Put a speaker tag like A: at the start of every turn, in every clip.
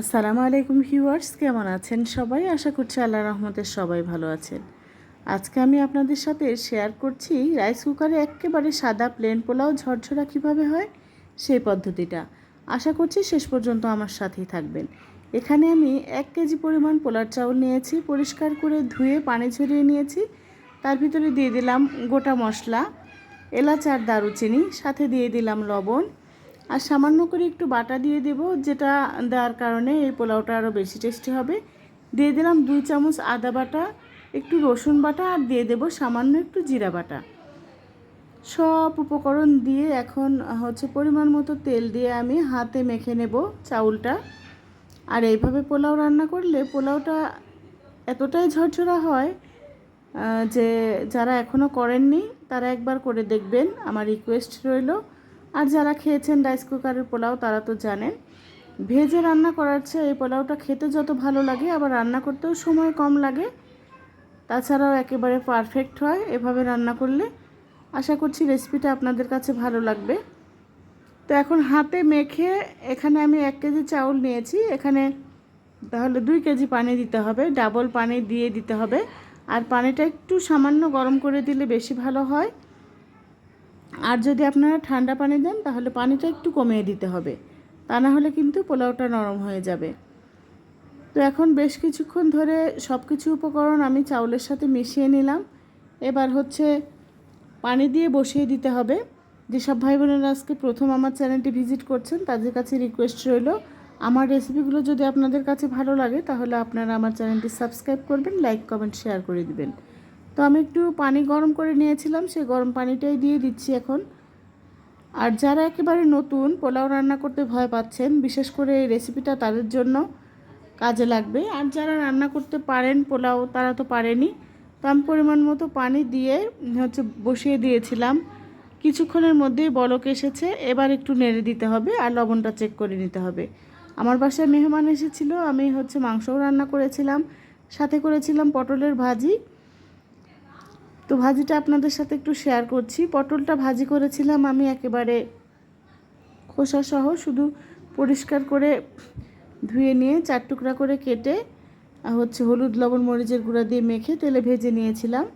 A: আসসালামু আলাইকুম ভিউয়ার্স, কেমন আছেন সবাই? আশা করছি আল্লাহ রহমতের সবাই ভালো আছেন। আজকে আমি আপনাদের সাথে শেয়ার করছি রাইস কুকারে একেবারে সাদা প্লেন পোলাও ঝরঝরা কীভাবে হয় সেই পদ্ধতিটা। আশা করছি শেষ পর্যন্ত আমার সাথেই থাকবেন। এখানে আমি এক কেজি পরিমাণ পোলার চাউল নিয়েছি, পরিষ্কার করে ধুয়ে পানি ঝরিয়ে নিয়েছি। তার ভিতরে দিয়ে দিলাম গোটা মশলা, এলাচ আর দারুচিনি, সাথে দিয়ে দিলাম লবণ আর সামান্য করে একটু বাটা দিয়ে দেব, যেটা দেওয়ার কারণে এই পোলাওটা আরও বেশি টেস্টি হবে। দিয়ে দিলাম দুই চামচ আদা বাটা, একটু রসুন বাটা, আর দিয়ে দেব সামান্য একটু জিরা বাটা। সব উপকরণ দিয়ে এখন হচ্ছে পরিমাণ মতো তেল দিয়ে আমি হাতে মেখে নেব চাউলটা। আর এইভাবে পোলাও রান্না করলে পোলাওটা এতটাই ঝরঝরা হয় যে যারা এখনও করেননি, তারা একবার করে দেখবেন। আমার রিকোয়েস্ট রইল আর যারা খেয়েছেন রাইস কুকারের পোলাও, তারা তো জানেন, ভেজে রান্না করার চেয়ে এই পোলাওটা খেতে যত ভালো লাগে, আবার রান্না করতেও সময় কম লাগে। তাছাড়াও একেবারে পারফেক্ট হয়, এভাবে রান্না করলে আশা করছি রেসিপিটা আপনাদের কাছে ভালো লাগবে। তো এখন হাতে মেখে এখানে আমি এক কেজি চাউল নিয়েছি, এখানে তাহলে দুই কেজি পানি দিতে হবে ডাবল পানি দিয়ে দিতে হবে। আর পানিটা একটু সামান্য গরম করে দিলে বেশি ভালো হয়। আর যদি আপনারা ঠান্ডা পানি দেন, তাহলে পানিটা একটু কমিয়ে দিতে হবে। তা না হলে কিন্তু পোলাওটা নরম হয়ে যাবে। তো এখন বেশ কিছুক্ষণ ধরে সব কিছু উপকরণ আমি চাউলের সাথে মিশিয়ে নিলাম। এবার হচ্ছে পানি দিয়ে বসিয়ে দিতে হবে। যেসব ভাই বোনেরা আজকে প্রথম আমার চ্যানেলটি ভিজিট করছেন, তাদের কাছে রিকোয়েস্ট রইল, আমার রেসিপিগুলো যদি আপনাদের কাছে ভালো লাগে, তাহলে আপনারা আমার চ্যানেলটি সাবস্ক্রাইব করবেন, লাইক, কমেন্ট, শেয়ার করে দিবেন। তো আমি একটু পানি গরম করে নিয়েছিলাম, সেই গরম পানিটাই দিয়ে দিচ্ছি এখন। আর যারা একেবারে নতুন পোলাও রান্না করতে ভয় পাচ্ছেন, বিশেষ করে এই রেসিপিটা তাদের জন্য কাজে লাগবে। আর যারা রান্না করতে পারেন পোলাও, তারা তো পারেনি। আমি পরিমাণ মতো পানি দিয়ে হচ্ছে বসিয়ে দিয়েছিলাম। কিছুক্ষণের মধ্যেই বলক এসেছে, এবার একটু নেড়ে দিতে হবে আর লবণটা চেক করে নিতে হবে। আমার বাসায় মেহমান এসেছিল, আমি হচ্ছে মাংসও রান্না করেছিলাম, সাথে করেছিলাম পটলের ভাজি। তো ভাজিটা আপনাদের সাথে একটু শেয়ার করছি। পটলটা ভাজি করেছিলাম আমি একেবারে খোসা সহ, শুধু পরিষ্কার করে ধুয়ে নিয়ে চার টুকরা করে কেটে হচ্ছে হলুদ, লবণ, মরিচের গুঁড়া দিয়ে মেখে তেলে ভেজে নিয়েছিলাম।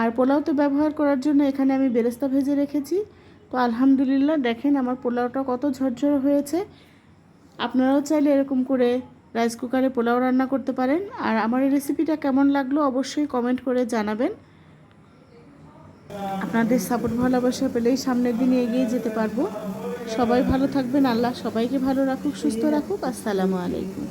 A: আর পোলাও তো ব্যবহার করার জন্য এখানে আমি বেরেস্তা ভেজে রেখেছি। তো আলহামদুলিল্লাহ, দেখেন আমার পোলাওটা কত ঝরঝরে হয়েছে। আপনারাও চাইলে এরকম করে রাইস কুকারে পোলাও রান্না করতে পারেন। আর আমার এই রেসিপিটা কেমন লাগল অবশ্যই কমেন্ট করে জানাবেন। আপনাদের সাপোর্ট, ভালোবাসা পেলেই সামনের দিনে এগিয়ে যেতে পারব। সবাই ভালো থাকবেন, আল্লাহ সবাইকে ভালো রাখুক, সুস্থ রাখুক। আসসালামু আলাইকুম।